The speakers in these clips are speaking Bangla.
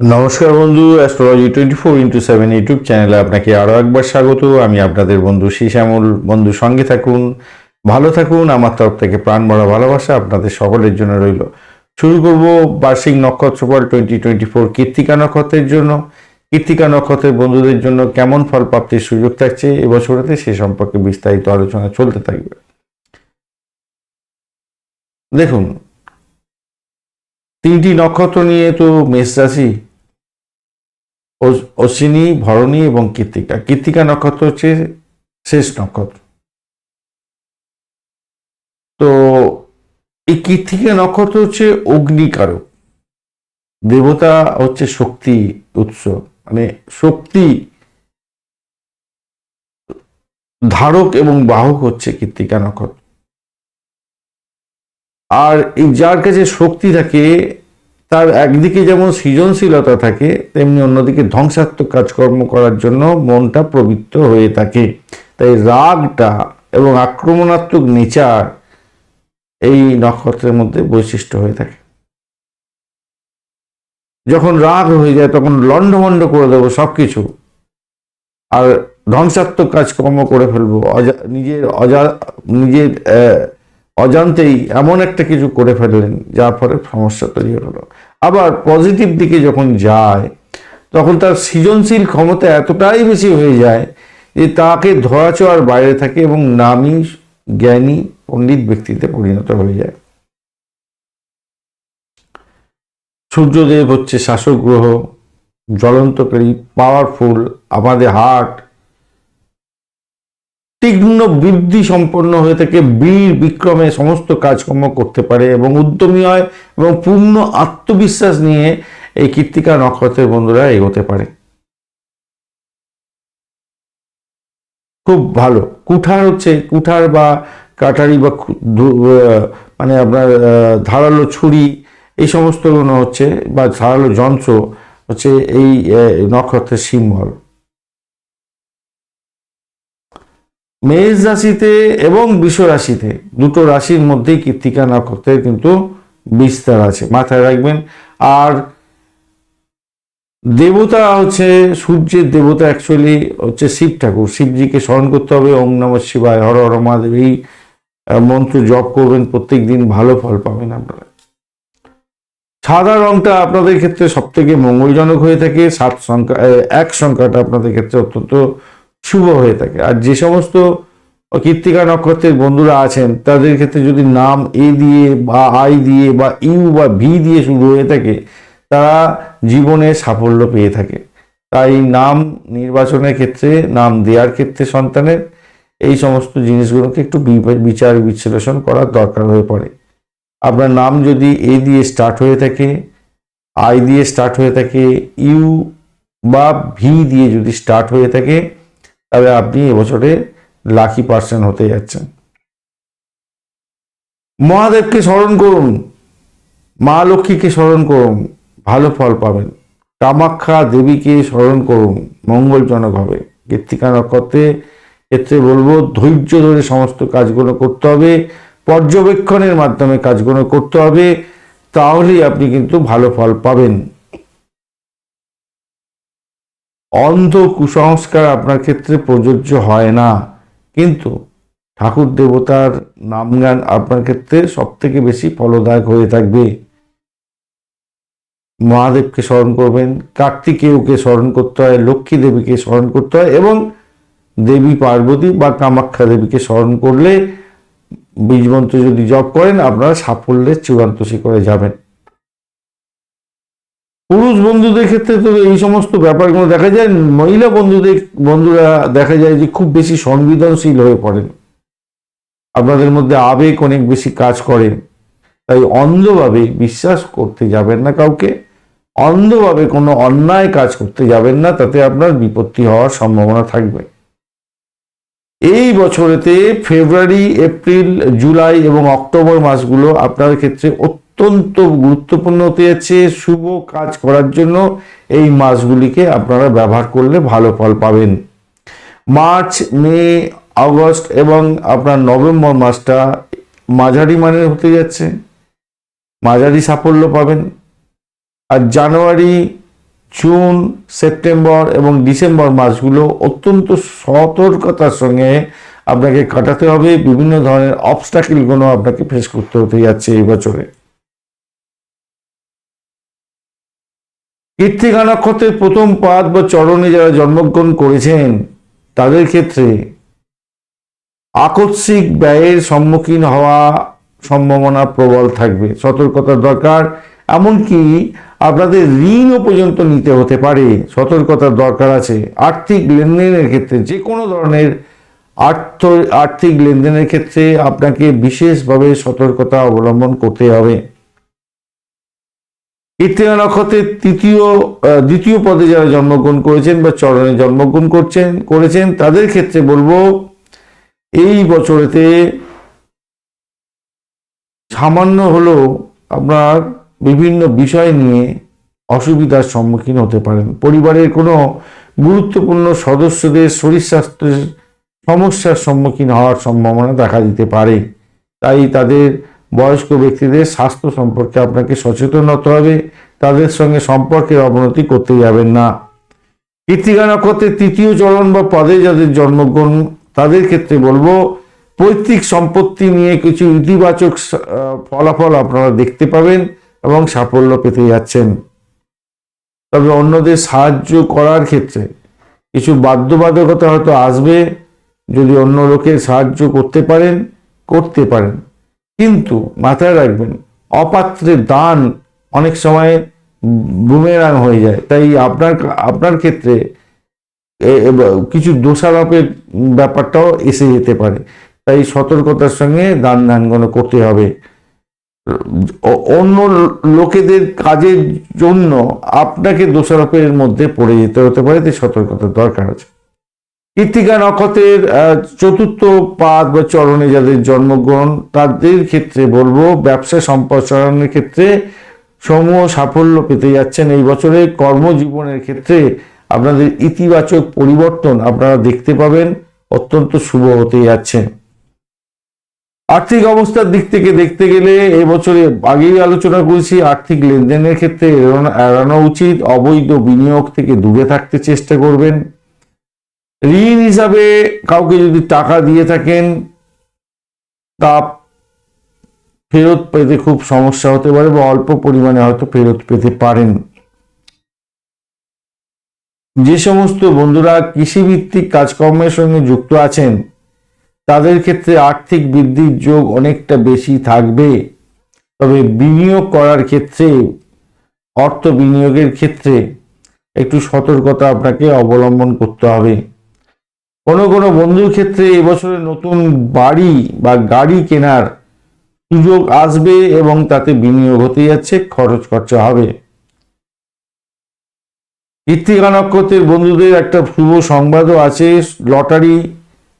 নমস্কার বন্ধু astrology twenty four into seven YouTube চ্যানেলে আপনাকে আরও একবার স্বাগত। আমি আপনাদের বন্ধু শ্যামল বন্ধু, সঙ্গে থাকুন, ভালো থাকুন। আমার তরফ থেকে প্রাণ ভরা ভালোবাসা আপনাদের সকলের জন্য রইল। শুরু করব বার্ষিক নক্ষত্র নক্ষত্রফল টোয়েন্টি টোয়েন্টি ফোর কীর্তিকা নক্ষত্রের জন্য। কীর্তিকা নক্ষত্রের বন্ধুদের জন্য কেমন ফল প্রাপ্তির সুযোগ থাকছে এবছরেতে সে সম্পর্কে বিস্তারিত আলোচনা চলতে থাকবে। দেখুন, তিনটি নক্ষত্র নিয়ে তো মেষ রাশি অশ্বিনী, ভরণী এবং কৃত্তিকা। কৃত্তিকা নক্ষত্র হচ্ছে শেষ নক্ষত্র। তো এই কৃত্তিকা নক্ষত্র হচ্ছে অগ্নিকারক। দেবতা হচ্ছে শক্তি উৎস। মানে শক্তি ধারক এবং বাহক হচ্ছে কৃত্তিকা নক্ষত্র। আর এই যার কাছে শক্তি থাকে তার একদিকে যেমন সৃজনশীলতা থাকে, তেমনি অন্যদিকে ধ্বংসাত্মক কাজকর্ম করার জন্য মনটা প্রবৃত্ত হয়ে থাকে। তাই রাগটা এবং আক্রমণাত্মক নেচার এই নক্ষত্রের মধ্যে বৈশিষ্ট্য হয়ে থাকে। যখন রাগ হয়ে যায়, তখন লণ্ডভণ্ড করে দেবো সব কিছু আর ধ্বংসাত্মক কাজকর্ম করে ফেলব। অজা, নিজের অজা, নিজের অজান্তেই এমন একটা কিছু করে ফেললেন, যার ফলে সমস্যা তৈরি হলো। আবার পজিটিভ দিকে যখন যায়, তখন তার সৃজনশীল ক্ষমতা এতটাই বেশি হয়ে যায় যে তাকে ধরাছোঁয়ার বাইরে থাকে এবং নামী জ্ঞানী পণ্ডিত ব্যক্তিতে পরিণত হয়ে যায়। সূর্যদেব হচ্ছে শাসক গ্রহ জ্বলন্তকারী পাওয়ারফুল আমাদের হার্ট তীক্ষ্ণ বৃদ্ধি সম্পন্ন হয়ে থাকে বীর বিক্রমে সমস্ত কাজকর্ম করতে পারে এবং উদ্যমী হয় এবং পূর্ণ আত্মবিশ্বাস নিয়ে এই কৃত্তিকা নক্ষত্রের বন্ধুরা এগোতে পারে। খুব ভালো। কুঠার হচ্ছে, কুঠার বা কাটারি বা মানে আপনার ধারালো ছুরি, এই সমস্তগুলো হচ্ছে বা ধারালো যন্ত্র হচ্ছে এই নক্ষত্রের সিম্বল। মেষ রাশিতে এবং বৃষ রাশিতে দুটো রাশির মধ্যেই কৃত্তিকা নক্ষত্রের কিন্তু বিস্তার আছে। মাথায় রাখবেন। আর দেবতা হচ্ছে, সূর্যের দেবতা অ্যাকচুয়ালি হচ্ছে শিব ঠাকুর। শিবজিকে স্মরণ করতে হবে। ওম নম শিবায় হর হর মহাদেব এই মন্ত্র জপ করবেন। প্রত্যেক দিন ভালো ফল পাবেন আপনারা। সাদা রংটা আপনাদের ক্ষেত্রে সব থেকে মঙ্গলজনক হয়ে থাকে। সাত সংখ্যা এক সংখ্যাটা আপনাদের ক্ষেত্রে অত্যন্ত শুভ হয়ে থাকে। আর যে সমস্ত কৃত্তিকা নক্ষত্রের বন্ধুরা আছেন, তাদের ক্ষেত্রে যদি নাম এ দিয়ে বা আই দিয়ে বা ইউ বা ভি দিয়ে শুরু হয়ে থাকে, তারা জীবনে সাফল্য পেয়ে থাকে। তাই নাম নির্বাচনের ক্ষেত্রে, নাম দেওয়ার ক্ষেত্রে সন্তানের এই সমস্ত জিনিসগুলোকে একটু বিচার বিশ্লেষণ করার দরকার হয়ে পড়ে। আপনার নাম যদি এ দিয়ে স্টার্ট হয়ে থাকে, আই দিয়ে স্টার্ট হয়ে থাকে, ইউ বা ভি দিয়ে যদি স্টার্ট হয়ে থাকে তাহলে আপনি এবছরে লাকি পার্সন হতে যাচ্ছেন। মহাদেবকে স্মরণ করুন, মা লক্ষ্মীকে স্মরণ করুন, ভালো ফল পাবেন। কামাখ্যা দেবীকে স্মরণ করুন, মঙ্গলজনক হবে। কৃত্তিকা নক্ষত্রে ক্ষেত্রে বলব, ধৈর্য ধরে সমস্ত কাজগুলো করতে হবে, পর্যবেক্ষণের মাধ্যমে কাজগুলো করতে হবে, তাহলেই আপনি কিন্তু ভালো ফল পাবেন। অন্ধ কুসংস্কার আপনার ক্ষেত্রে প্রযোজ্য হয় না। কিন্তু ঠাকুর দেবতার নামগান আপনার ক্ষেত্রে সব থেকে বেশি ফলদায়ক হয়ে থাকবে। মহাদেবকে স্মরণ করবেন, কার্তিকেয়কে স্মরণ করতে হয় লক্ষ্মী দেবীকে স্মরণ করতে হয় এবং দেবী পার্বতী বা কামাখ্যা দেবীকে স্মরণ করলে বীজমন্ত্র যদি জপ করেন, আপনারা সাফল্যের চূড়ান্ত শিখরে যাবেন। পুরুষ বন্ধুদের ক্ষেত্রে তো এই সমস্ত ব্যাপারগুলো দেখা যায়, মহিলা বন্ধুদের, বন্ধুরা দেখা যায় যে খুব বেশি সংবেদনশীল হয়ে পড়েন। আপনাদের মধ্যে আবেগ অনেক বেশি কাজ করেন তাই অন্ধভাবে বিশ্বাস করতে যাবেন না কাউকে, অন্ধভাবে কোনো অন্যায় কাজ করতে যাবেন না, তাতে আপনার বিপত্তি হওয়ার সম্ভাবনা থাকবে। এই বছরেতে ফেব্রুয়ারি, এপ্রিল, জুলাই এবং অক্টোবর মাসগুলো আপনার ক্ষেত্রে অত্যন্ত গুরুত্বপূর্ণ হতে যাচ্ছে শুভ কাজ করার জন্য এই মাসগুলিকে আপনারা ব্যবহার করলে ভালো ফল পাবেন। মার্চ, মে, আগস্ট এবং আপনার নভেম্বর মাসটা মাঝারি মানের হতে যাচ্ছে। মাঝারি সাফল্য পাবেন। আর জানুয়ারি, জুন, সেপ্টেম্বর এবং ডিসেম্বর মাসগুলো অত্যন্ত সতর্কতার সঙ্গে আপনাকে কাটাতে হবে। বিভিন্ন ধরনের অবস্টাকেলগুলো আপনাকে ফেস করতে হতে যাচ্ছে এই বছরে। কৃত্তিকা নক্ষত্রের প্রথম পাদ বা চরণে যারা জন্মগ্রহণ করেছেন, তাদের ক্ষেত্রে আকস্মিক ব্যয়ের সম্মুখীন হওয়া সম্ভাবনা প্রবল থাকবে। সতর্কতার দরকার, এমনকি আপনাদের ঋণও পর্যন্ত নিতে হতে পারে। সতর্কতার দরকার আছে। আর্থিক লেনদেনের ক্ষেত্রে যে কোনো ধরনের আর্থ, আর্থিক লেনদেনের ক্ষেত্রে আপনাকে বিশেষভাবে সতর্কতা অবলম্বন করতে হবে। কৃত্তিকা নক্ষত্রের তৃতীয় দ্বিতীয় পদে যারা জন্মগ্রহণ করেছেন বা চরণে জন্মগ্রহণ করছেন, করেছেন, তাদের ক্ষেত্রে বলব, এই বছরেতে সামান্য হলেও আপনার বিভিন্ন বিষয় নিয়ে অসুবিধার সম্মুখীন হতে পারেন। পরিবারের কোনো গুরুত্বপূর্ণ সদস্যদের শরীর স্বাস্থ্যের সমস্যার সম্মুখীন হওয়ার সম্ভাবনা দেখা দিতে পারে। তাই তাদের বয়স্ক ব্যক্তিদের স্বাস্থ্য সম্পর্কে আপনাকে সচেতন হতে হবে। তাদের সঙ্গে সম্পর্কের অবনতি করতে যাবেন না। কৃত্তিকা নক্ষত্রের তৃতীয় চরণ বা পদে যাদের জন্মগ্রহণ, তাদের ক্ষেত্রে বলব, পৈতৃক সম্পত্তি নিয়ে কিছু ইতিবাচক ফলাফল আপনারা দেখতে পাবেন এবং সাফল্য পেতে যাচ্ছেন। তবে অন্যদের সাহায্য করার ক্ষেত্রে কিছু বাধ্যবাধকতা হয়তো আসবে। যদি অন্য লোকের সাহায্য করতে পারেন করতে পারেন। কিন্তু মাথায় রাখবেন, অপাত্রের দান অনেক সময় বুমেরাং হয়ে যায়। তাই আপনার আপনার ক্ষেত্রে কিছু দোষারোপের ব্যাপারটাও এসে যেতে পারে। তাই সতর্কতার সঙ্গে দান ধ্যানগুলো করতে হবে। অন্য লোকেদের কাজের জন্য আপনাকে দোষারোপের মধ্যে পড়ে যেতে হতে পারে, তাই সতর্কতার দরকার আছে। কৃত্তিকা নক্ষত্রের চতুর্থ পাদ বা চরণে যাদের জন্মগ্রহণ, তাদের ক্ষেত্রে বলব, ব্যবসা সম্প্রসারণের ক্ষেত্রে সমূহ সাফল্য পেতে যাচ্ছেন এই বছরে। কর্মজীবনের ক্ষেত্রে আপনাদের ইতিবাচক পরিবর্তন আপনারা দেখতে পাবেন, অত্যন্ত শুভ হতে যাচ্ছে। আর্থিক অবস্থার দিক থেকে দেখতে গেলে এবছরে আগেই আলোচনা করেছি, আর্থিক লেনদেনের ক্ষেত্রে এড়ানো- উচিত, অবৈধ বিনিয়োগ থেকে দূরে থাকতে চেষ্টা করবেন। ঋণ হিসাবে কাউকে যদি টাকা দিয়ে থাকেন, তা ফেরত পেতে খুব সমস্যা হতে পারে বা অল্প পরিমাণে হয়তো ফেরত পেতে পারেন। যে সমস্ত বন্ধুরা কৃষিভিত্তিক কাজকর্মের সঙ্গে যুক্ত আছেন, তাদের ক্ষেত্রে আর্থিক বৃদ্ধির যোগ অনেকটা বেশি থাকবে। তবে বিনিয়োগ করার ক্ষেত্রে, অর্থ বিনিয়োগের ক্ষেত্রে একটু সতর্কতা আপনাকে অবলম্বন করতে হবে। কোনো কোনো বন্ধুর ক্ষেত্রে এবছরে নতুন বাড়ি বা গাড়ি কেনার সুযোগ আসবে এবং তাতে বিনিয়োগ হতে যাচ্ছে, খরচ খরচা হবে। কৃত্তিকা নক্ষত্রের বন্ধুদের একটা শুভ সংবাদও আছে, লটারি,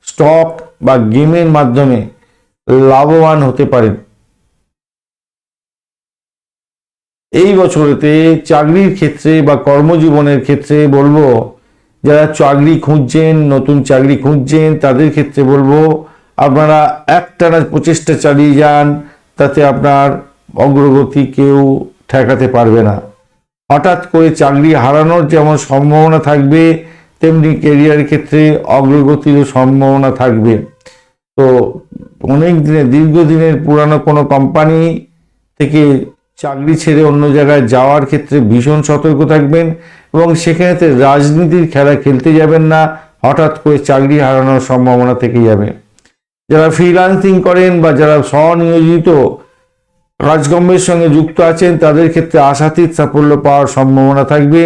স্টক বা গেমের মাধ্যমে লাভবান হতে পারেন। এই বছরেতে চাকরির ক্ষেত্রে বা কর্মজীবনের ক্ষেত্রে বলব যারা চাকরি খুঁজছেন, নতুন চাকরি খুঁজছেন, তাদের ক্ষেত্রে বলব, আপনারা একটানা প্রচেষ্টা চালিয়ে যান, তাতে আপনার অগ্রগতি কেউ ঠেকাতে পারবে না। হঠাৎ করে চাকরি হারানোর যেমন সম্ভাবনা থাকবে, তেমনি কেরিয়ার ক্ষেত্রে অগ্রগতিরও সম্ভাবনা থাকবে। তো অনেক দিনের, দীর্ঘদিনের পুরানো কোনো কোম্পানি থেকে চাকরি ছেড়ে অন্য জায়গায় যাওয়ার ক্ষেত্রে ভীষণ সতর্ক থাকবেন। এবং সেখানেতে রাজনীতির খেলা খেলতে যাবেন না, হঠাৎ করে চাকরি হারানোর সম্ভাবনা থেকে যাবে। যারা ফ্রিলান্সিং করেন বা যারা স্বনিয়োজিত কাজকর্মের সঙ্গে যুক্ত আছেন, তাদের ক্ষেত্রে আশাতীত সাফল্য পাওয়ার সম্ভাবনা থাকবে।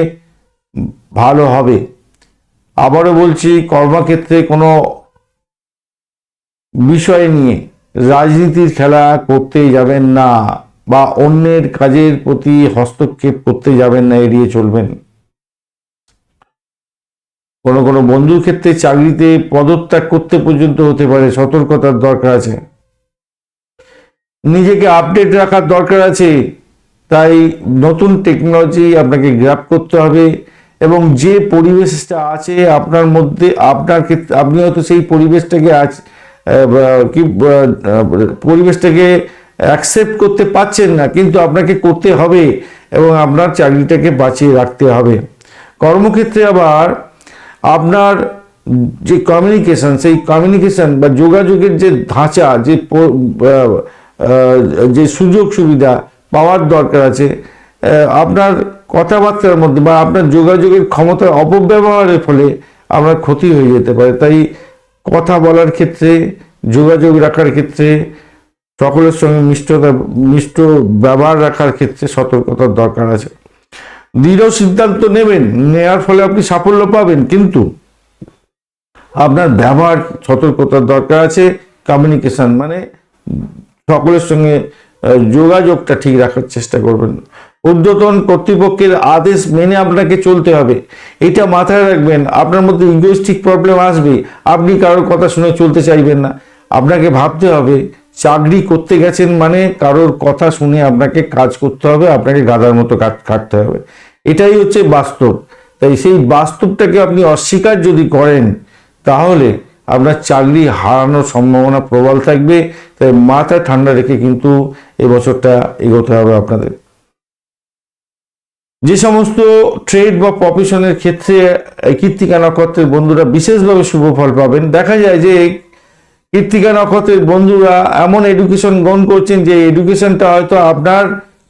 ভালো হবে। আবারও বলছি, কর্মক্ষেত্রে কোনো বিষয় নিয়ে রাজনীতির খেলা করতে যাবেন না বা অন্যের কাজের প্রতি হস্তক্ষেপ করতে যাবেন না, এড়িয়ে চলবেন। কোনো কোনো বন্ধুর ক্ষেত্রে চাকরিতে পদত্যাগ করতে পর্যন্ত হতে পারে, সতর্কতার দরকার আছে। নিজেকে আপডেট রাখার দরকার আছে, তাই নতুন টেকনোলজি আপনাকে গ্র্যাপ করতে হবে এবং যে পরিবেশটা আছে আপনার মধ্যে, আপনার ক্ষেত্রে, আপনি হয়তো সেই পরিবেশটাকে আজ কি পরিবেশটাকে অ্যাকসেপ্ট করতে পারছেন না, কিন্তু আপনাকে করতে হবে এবং আপনার চাকরিটাকে বাঁচিয়ে রাখতে হবে। কর্মক্ষেত্রে আবার আপনার যে কমিউনিকেশন সেই কমিউনিকেশন বা যোগাযোগের যে ধাঁচা, যে যে সুযোগ সুবিধা পাওয়ার দরকার আছে আপনার কথাবার্তার মধ্যে বা আপনার যোগাযোগের ক্ষমতার অপব্যবহারের ফলে আপনার ক্ষতি হয়ে যেতে পারে। তাই কথা বলার ক্ষেত্রে, যোগাযোগ রাখার ক্ষেত্রে, সকলের সঙ্গে মিষ্টতা, মিষ্ট ব্যবহার রাখার ক্ষেত্রে সতর্কতার দরকার আছে। দৃঢ় সিদ্ধান্ত নেবেন নেওয়ার ফলে আপনি সাফল্য পাবেন। কিন্তু আপনার ব্যবহার, সতর্কতার দরকার আছে কমিউনিকেশন মানে সকলের সঙ্গে যোগাযোগটা ঠিক রাখার চেষ্টা করবেন। ঊর্ধ্বতন কর্তৃপক্ষের আদেশ মেনে আপনাকে চলতে হবে। এটা মাথায় রাখবেন, আপনার মধ্যে ইগোইস্টিক প্রবলেম আসবে। আপনি কারোর কথা শুনে চলতে চাইবেন না। আপনাকে ভাবতে হবে চাকরি করতে গেছেন মানে কারোর কথা শুনে আপনাকে কাজ করতে হবে, আপনাকে গাদার মতো খাটতে হবে। এটাই হচ্ছে বাস্তব। তাই সেই বাস্তবটাকে আপনি অস্বীকার যদি করেন, তাহলে আপনার চাকরি হারানোর সম্ভাবনা প্রবল থাকবে। তাই মাথা ঠান্ডা রেখে কিন্তু এবছরটা এগোতে হবে আপনাদের। যে সমস্ত ট্রেড বা প্রফেশনের ক্ষেত্রে এই কৃত্তিকা নক্ষত্রের বন্ধুরা বিশেষভাবে শুভ ফল পাবেন। দেখা যায় যে কৃত্তিকা নক্ষত্রের বন্ধুরা, এমন এডুকেশন গ্রহণ করছেন যে এডুকেশনটা হয়তো আপনার,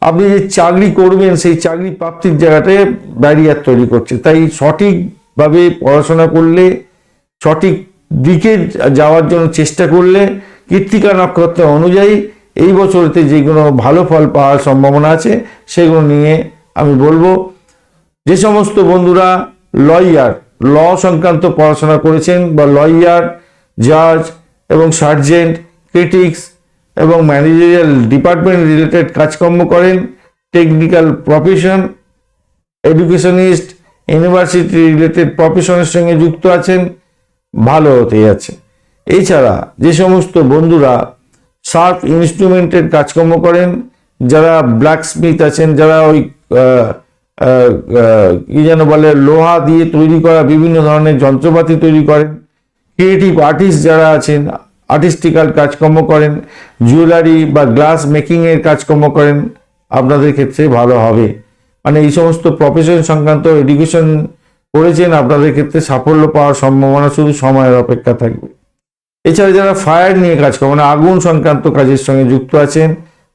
আপনি যে চাকরি করবেন, সেই চাকরি প্রাপ্তির জায়গাটায় ব্যারিয়ার তৈরি করছে। তাই সঠিকভাবে পড়াশোনা করলে, সঠিক দিকে যাওয়ার জন্য চেষ্টা করলে, কৃত্তিকা নক্ষত্র অনুযায়ী এই বছরতে যেগুলো ভালো ফল পাওয়ার সম্ভাবনা আছে, সেগুলো নিয়ে আমি বলব। যে সমস্ত বন্ধুরা লয়ার ল সংক্রান্ত পড়াশোনা করেছেন বা লয়ার জাজ এবং সার্জেন্ট, ক্রিটিক্স এবং ম্যানেজারিয়াল ডিপার্টমেন্ট রিলেটেড কাজকর্ম করেন। Technical profession, educationist, university related প্রফেশনের সঙ্গে যুক্ত আছেন, ভালো হতে যাচ্ছে। এছাড়া যে সমস্ত বন্ধুরা শার্প ইনস্ট্রুমেন্টের কাজকর্ম করেন, যারা ব্ল্যাক স্মিথ আছেন, যারা ওই কি যেন বলে, লোহা দিয়ে তৈরি করা বিভিন্ন ধরনের যন্ত্রপাতি তৈরি করেন ক্রিয়েটিভ আর্টিস্ট যারা আছেন, আর্টিস্টিক্যাল কাজকর্ম করেন, জুয়েলারি বা গ্লাস মেকিংয়ের কাজকর্ম করেন, আপনাদের ক্ষেত্রে ভালো হবে। মানে এই সমস্ত প্রফেশন সংক্রান্ত এডুকেশন করেছেন, আপনাদের ক্ষেত্রে সাফল্য পাওয়ার সম্ভাবনা শুধু সময়ের অপেক্ষা থাকবে। এছাড়া যারা ফায়ার নিয়ে কাজ করেন মানে আগুন সংক্রান্ত কাজের সঙ্গে যুক্ত আছেন,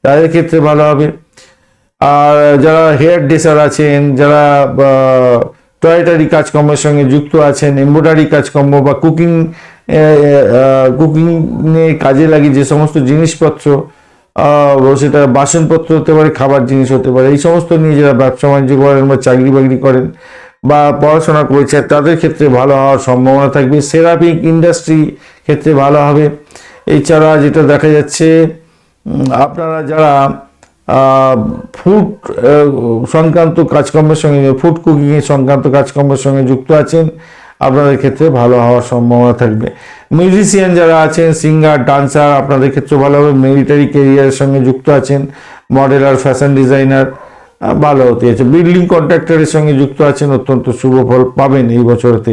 তাদের ক্ষেত্রে ভালো হবে। আর যারা হেয়ার ড্রেসার আছেন, যারা টয়টারি কাজকর্মের সঙ্গে যুক্ত আছেন এমব্রয়ডারি কাজকর্ম বা কুকিং কুকিং নিয়ে কাজে লাগে যে সমস্ত জিনিসপত্র সেটা বাসনপত্র হতে পারে, খাবার জিনিস হতে পারে, এই সমস্ত নিয়ে যারা ব্যবসা বাণিজ্য করেন বা চাকরি বাকরি করেন বা পড়াশোনা করেছে তাদের ক্ষেত্রে ভালো হওয়ার সম্ভাবনা থাকবে। সেরাপিক ইন্ডাস্ট্রি ক্ষেত্রে ভালো হবে। এছাড়া যেটা দেখা যাচ্ছে আপনারা যারা ফুড সংক্রান্ত কাজকর্মের সঙ্গে ফুড কুকিংয়ের সংক্রান্ত কাজকর্মের সঙ্গে যুক্ত আছেন। আপনাদের ক্ষেত্রে ভালো হওয়ার সম্ভাবনা থাকবে। মিউজিশিয়ান যারা আছেন সিঙ্গার ডান্সার আপনাদের ক্ষেত্রে ভালো হবে। মিলিটারি কেরিয়ারের সঙ্গে যুক্ত আছেন। মডেলার ফ্যাশন ডিজাইনার ভালো হতে যাচ্ছে। বিল্ডিং কন্ট্রাক্টরের সঙ্গে যুক্ত আছেন, অত্যন্ত শুভ ফল পাবেন এই বছরতে।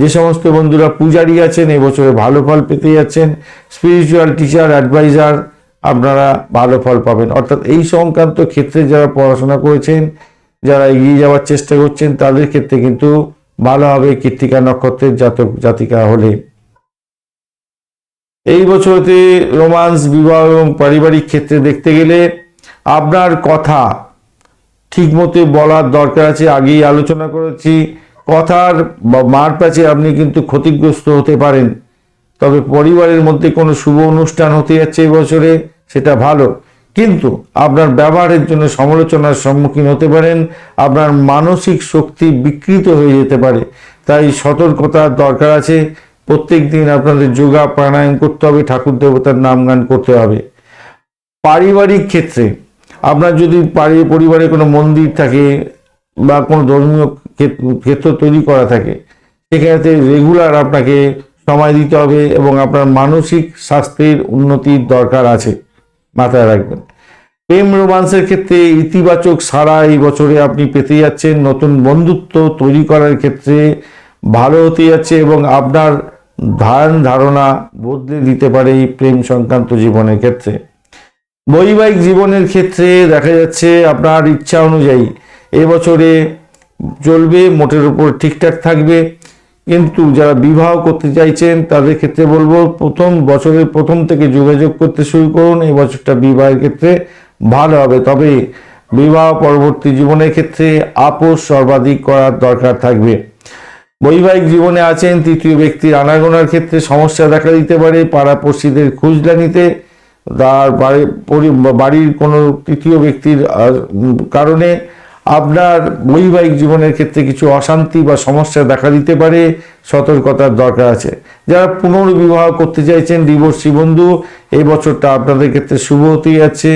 যে সমস্ত বন্ধুরা পূজারি আছেন, এই বছরে ভালো ফল পেতে যাচ্ছেন। স্পিরিচুয়াল টিচার অ্যাডভাইজার আপনারা ভালো ফল পাবেন। অর্থাৎ এই সংক্রান্ত ক্ষেত্রে যারা পড়াশোনা করেছেন, যারা এগিয়ে যাওয়ার চেষ্টা করছেন, তাদের ক্ষেত্রে কিন্তু ভালো হবে কৃত্তিকা নক্ষত্রের জাতক, জাতিকা হলে। এই বছরতে রোমান্স, বিবাহ এবং পারিবারিক ক্ষেত্রে দেখতে গেলে আপনার কথা ঠিক মতো বলার দরকার আছে। আগেই আলোচনা করেছি, কথার মার প্যাচে আপনি কিন্তু ক্ষতিগ্রস্ত হতে পারেন। তবে পরিবারের মধ্যে কোনো শুভ অনুষ্ঠান হতে যাচ্ছে এই বছরে, সেটা ভালো। কিন্তু আপনার ব্যবহারের জন্য সমালোচনার সম্মুখীন হতে পারেন, আপনার মানসিক শক্তি বিকৃত হয়ে যেতে পারে। তাই সতর্কতার দরকার আছে। প্রত্যেক দিন আপনাদের যোগা প্রাণায়াম করতে হবে, ঠাকুর দেবতার নাম গান করতে হবে। পারিবারিক ক্ষেত্রে, আপনার যদি পারি- পরিবারে কোনো মন্দির থাকে বা কোনো ধর্মীয় ক্ষেত- ক্ষেত্র তৈরি করা থাকে, সেক্ষেত্রে রেগুলার আপনাকে সময় দিতে হবে এবং আপনার মানসিক স্বাস্থ্যের উন্নতির দরকার আছে। মাথায় রাখবেন। প্রেম রোমান্সের ক্ষেত্রে ইতিবাচক সারা এই বছরে আপনি পেতে যাচ্ছেন। নতুন বন্ধুত্ব তৈরি করার ক্ষেত্রে ভালো হতে যাচ্ছে এবং আপনার ধ্যান ধারণা বদলে দিতে পারে এই প্রেম সংক্রান্ত জীবনের ক্ষেত্রে। বৈবাহিক জীবনের ক্ষেত্রে দেখা যাচ্ছে আপনার ইচ্ছা অনুযায়ী এবছরে চলবে, মোটের উপর ঠিকঠাক থাকবে। কিন্তু যারা বিবাহ করতে চাইছেন, তাদের ক্ষেত্রে বলব, প্রথম বছরের প্রথম থেকে যোগাযোগ করতে শুরু করুন। এই বছরটা বিবাহের ক্ষেত্রে ভালো হবে। তবে বিবাহ পরবর্তী জীবনের ক্ষেত্রে আপোষ সর্বাধিক করার দরকার থাকবে। বৈবাহিক জীবনে আছেন তৃতীয় ব্যক্তির আনাগোনার ক্ষেত্রে সমস্যা দেখা দিতে পারে। পাড়াপড়শিদের খুঁজলা নিতে, তার বাড়ির কোনো তৃতীয় ব্যক্তির কারণে আপনার বৈবাহিক জীবনের ক্ষেত্রে কিছু অশান্তি বা সমস্যা দেখা দিতে পারে, সতর্কতার দরকার আছে। যারা পুনর্বিবাহ করতে চাইছেন ডিভোর্সি বন্ধু, এই বছরটা আপনাদের ক্ষেত্রে শুভ হতে যাচ্ছে,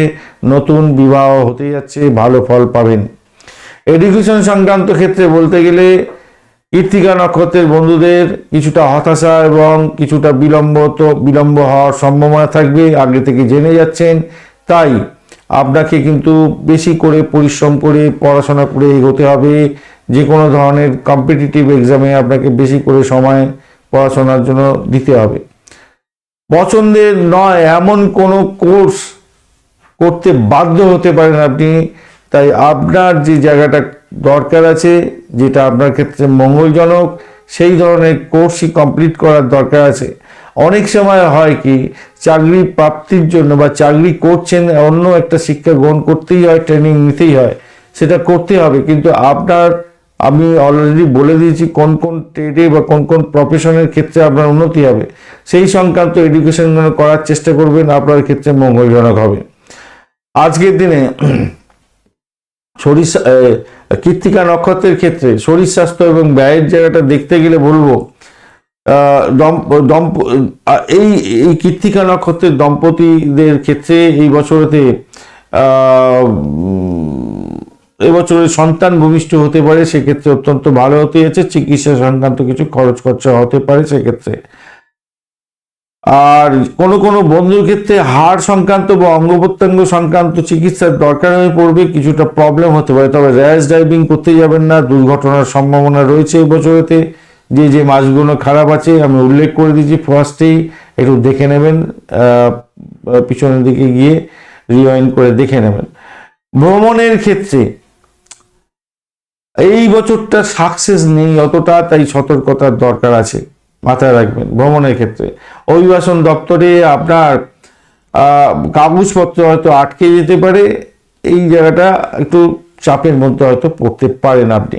নতুন বিবাহ হতে যাচ্ছে, ভালো ফল পাবেন। এডুকেশন সংক্রান্ত ক্ষেত্রে বলতে গেলে কৃত্তিকা নক্ষত্রের বন্ধুদের কিছুটা হতাশা এবং কিছুটা বিলম্ব তো বিলম্ব হওয়ার সম্ভাবনা থাকবে, আগে থেকে জেনে যাচ্ছেন। তাই আপনাকে কিন্তু বেশি করে পরিশ্রম করে পড়াশোনা করে এগোতে হবে। যে কোনো ধরনের কম্পিটিটিভ এক্সামে আপনাকে বেশি করে সময় পড়াশোনার জন্য দিতে হবে। পছন্দের নয়, এমন কোনো কোর্স করতে বাধ্য হতে পারেন আপনি। তাই আপনার যে জায়গাটা দরকার আছে, যেটা আপনার ক্ষেত্রে মঙ্গলজনক, সেই ধরনের কোর্সই কমপ্লিট করার দরকার আছে। অনেক সময় হয় কি, চাকরি প্রাপ্তির জন্য বা চাকরি করছেন অন্য একটা শিক্ষা গ্রহণ করতেই হয় ট্রেনিং নিতেই হয়, সেটা করতে হবে। কিন্তু আপনার, আমি অলরেডি বলে দিয়েছি কোন কোন ট্রেডে বা কোন কোন প্রফেশনের ক্ষেত্রে আপনার উন্নতি হবে। সেই সংক্রান্ত এডুকেশন করার চেষ্টা করবেন, আপনার ক্ষেত্রে মঙ্গলজনক হবে। আজকের দিনে শরীর কৃত্তিকা নক্ষত্রের ক্ষেত্রে শরীর স্বাস্থ্য এবং ব্যয়ের জায়গাটা দেখতে গেলে বলব এই এই কৃত্তিকা নক্ষত্রের দম্পতিদের ক্ষেত্রে এই বছরতে উম, সন্তান ভূমিষ্ঠ হতে পারে সেক্ষেত্রে অত্যন্ত ভালো হতে যাচ্ছে। চিকিৎসা সংক্রান্ত কিছু খরচ খরচা হতে পারে সেক্ষেত্রে। আর কোনো কোনো বন্ধুর ক্ষেত্রে হাড় সংক্রান্ত বা অঙ্গ প্রত্যঙ্গ সংক্রান্ত চিকিৎসার দরকার হয়ে পড়বে কিছুটা প্রবলেম হতে পারে। তবে র্যাশ ড্রাইভিং করতে যাবেন না দুর্ঘটনার সম্ভাবনা রয়েছে এই বছরেতে যে যে মাছগুলো খারাপ আছে, আমি উল্লেখ করে দিয়েছি ফার্স্টেই একটু দেখে নেবেন পিছনের দিকে গিয়ে রিওয়াইন করে দেখে নেবেন। ভ্রমণের ক্ষেত্রে এই বছরটা সাকসেস নেই অতটা, তাই সতর্কতার দরকার আছে, মাথায় রাখবেন ভ্রমণের ক্ষেত্রে। অভিবাসন দপ্তরে আপনার কাগজপত্র হয়তো আটকে যেতে পারে, এই জায়গাটা একটু চাপের মধ্যে হয়তো পড়তে পারেন আপনি।